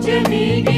Chenigi.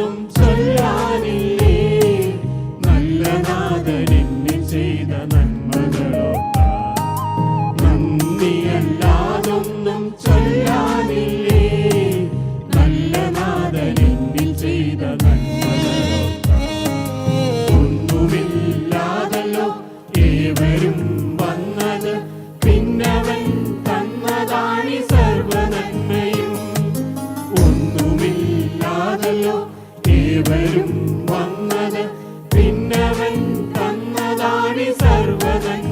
ഒന്നും ചൊല്ലാനില്ലേ നല്ല നാഥനെ ഏവരും വന്നത് പിന്നവൻ തന്നതാണ് സർവതൻ